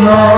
nós.